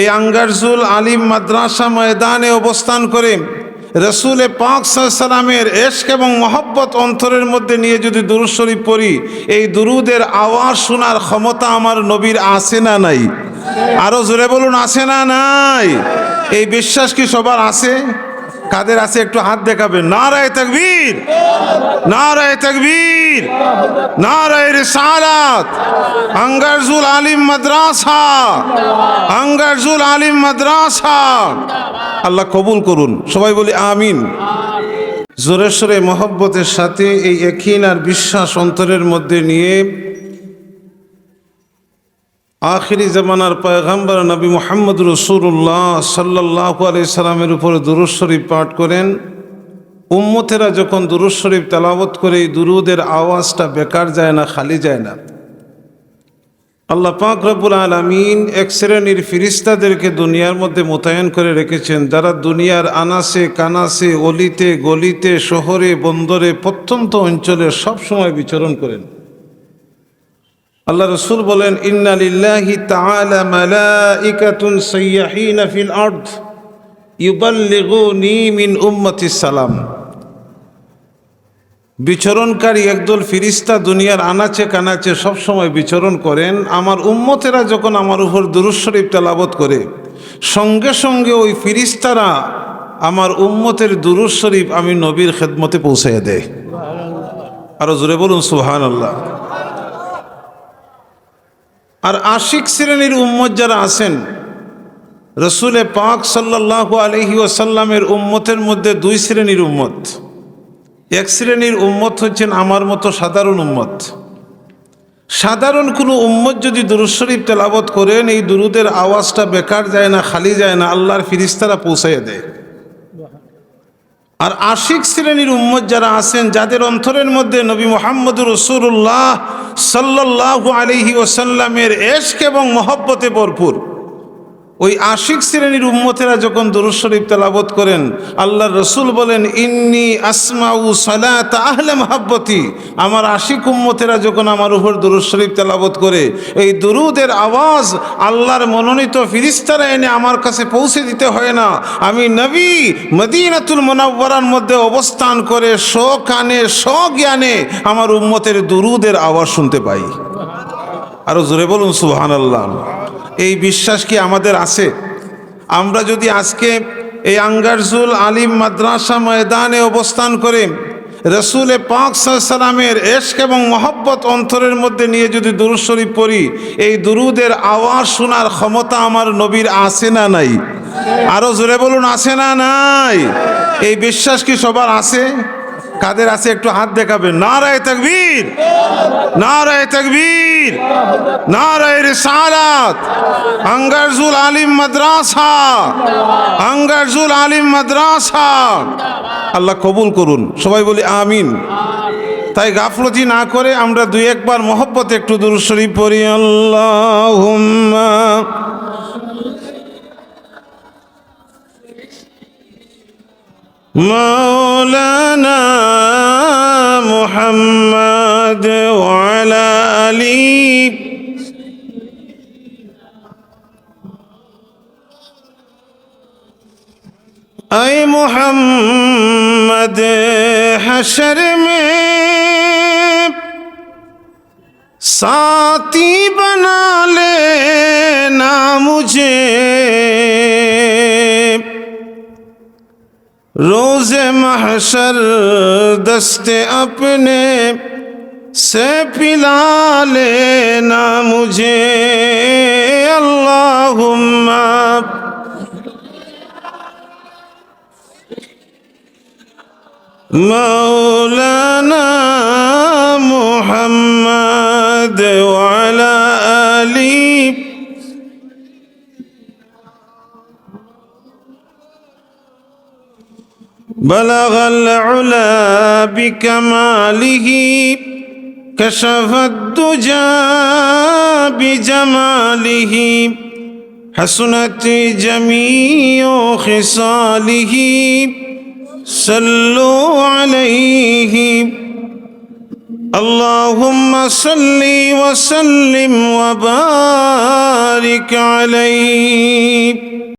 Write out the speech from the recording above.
এই আঙ্গারজুল আলিম মাদ্রাসা ময়দানে অবস্থান করে রসুলে পাক সালামের এশক এবং মহব্বত অন্তরের মধ্যে নিয়ে যদি দুরুদ শরীফ পড়ি, এই দুরুদের আওয়াজ শোনার ক্ষমতা আমার নবীর আছে না নাই? আরও জোরে বলুন, আছে না নাই? এই বিশ্বাস কি সবার আছে? কাদের আছে একটু হাত দেখাবেন? নারায় তকবীর। নারায় তকবীর। নারায় রিসালাত। আঙ্গারজুল আলিম মাদ্রাসা। আঙ্গারজুল আলিম মাদ্রাসা। আল্লাহ কবুল করুন। সবাই বলি আমিন। জোরে সোরে মহব্বতের সাথে এই একিন আর বিশ্বাস অন্তরের মধ্যে নিয়ে আখিরি জামানার পয়গাম্বর নবী মোহাম্মদ রসুল্লাহ সাল্লাহ আলি উপরে দুরুদ শরীফ পাঠ করেন। উম্মতেরা যখন দুরুদ শরীফ তেলাবত করে, এই দুরুদের আওয়াজটা বেকার যায় না, খালি যায় না। আল্লাহ পাক রব্বুল আলমিন এক শ্রেণির ফিরিস্তাদেরকে দুনিয়ার মধ্যে মোতায়েন করে রেখেছেন। যারা দুনিয়ার আনাসে, কানাসে, অলিতে, গলিতে, শহরে, বন্দরে, প্রত্যন্ত অঞ্চলে সবসময় বিচরণ করেন। আল্লাহ রসুল বলেন ইন্নালিল্লাহি সালাম। বিচরণকারী একদল ফিরিস্তা দুনিয়ার আনাচে কানাচে সবসময় বিচরণ করেন। আমার উম্মতেরা যখন আমার উপর দুরুদ শরীফ তেলাবত করে, সঙ্গে সঙ্গে ওই ফিরিস্তারা আমার উম্মতের দুরুদ শরীফ আমি নবীর খেদমতে পৌঁছাইয়া দেয়। আরও জোরে বলুন সুহান আল্লাহ আর আশিক শ্রেণির উম্মত যারা আছেন, রসুলে পাক সাল্লাহ আলহি ওসাল্লামের উম্মতের মধ্যে দুই শ্রেণির উম্মত। এক শ্রেণির উম্মত হচ্ছেন আমার মতো সাধারণ উম্মত। সাধারণ কোনো উম্মত যদি দুরুদ শরীফ তেলাবত করেন, এই দুরুদের আওয়াজটা বেকার যায় না, খালি যায় না, আল্লাহর ফিরিস্তারা পৌঁছাইয়া দেয়। আর আশিক শ্রেণির উম্মত যারা আছেন, যাদের অন্তরের মধ্যে নবী মোহাম্মদ রসুল্লাহ সাল্লাহ আলহি ওসাল্লামের এশক এবং মহব্বতে ভরপুর। ওই আশিক শ্রেণির উম্মতেরা যখন দরুদ শরীফ তেলাবত করেন আল্লাহ রসুল বলেন, ইন্নি আসমাউ সালাত আহলে মহাব্বতি। আমার আশিক উম্মতেরা যখন আমার উপর দরুদ শরীফ তেলাবত করে, এই দরুদের আওয়াজ আল্লাহর মনোনীত ফিরিস্তারা এনে আমার কাছে পৌঁছে দিতে হয় না। আমি নবী মদিনাতুল মোনাব্বরার মধ্যে অবস্থান করে স কানে স জ্ঞানে আমার উম্মতের দরুদের আওয়াজ শুনতে পাই। আরও জোরে বলুন সুহান আল্লাহ এই বিশ্বাস কি আমাদের আছে? আমরা যদি আজকে এই আঙ্গারজুল আলিম মাদ্রাসা ময়দানে অবস্থান করে রসুলে পাক সালামের এশক এবং মহব্বত অন্তরের মধ্যে নিয়ে যদি দুরুদ শরীফ পড়ি, এই দুরুদের আওয়াজ শোনার ক্ষমতা আমার নবীর আছে না নাই? আরও জোরে বলুন, আছে না নাই? এই বিশ্বাস কি সবার আছে? কাদের আছে একটু হাত দেখাবেন? নারায় তকবীর। নারায় তকবীর। নারায় রিসালাত। আঙ্গারজুল আলিম মাদ্রাসা। আঙ্গারজুল আলিম মাদ্রাসা। আল্লাহ কবুল করুন। সবাই বলি আমিন। তাই গাফলতি না করে আমরা দুই একবার মহব্বত একটু দূর শরীফ পড়ি। আল্লাহ مولانا محمد وعلى آله اے محمد حشر میں ساتھی بنا لینا مجھے روز محشر دست اپنے سے پلا لینا مجھے۔ اللہم۔ مولانا بلغ العلا بكماله كشف الدجى بجماله. حسنت جميع خصاله صلوا عليه. اللهم صل وسلم وبارك عليه.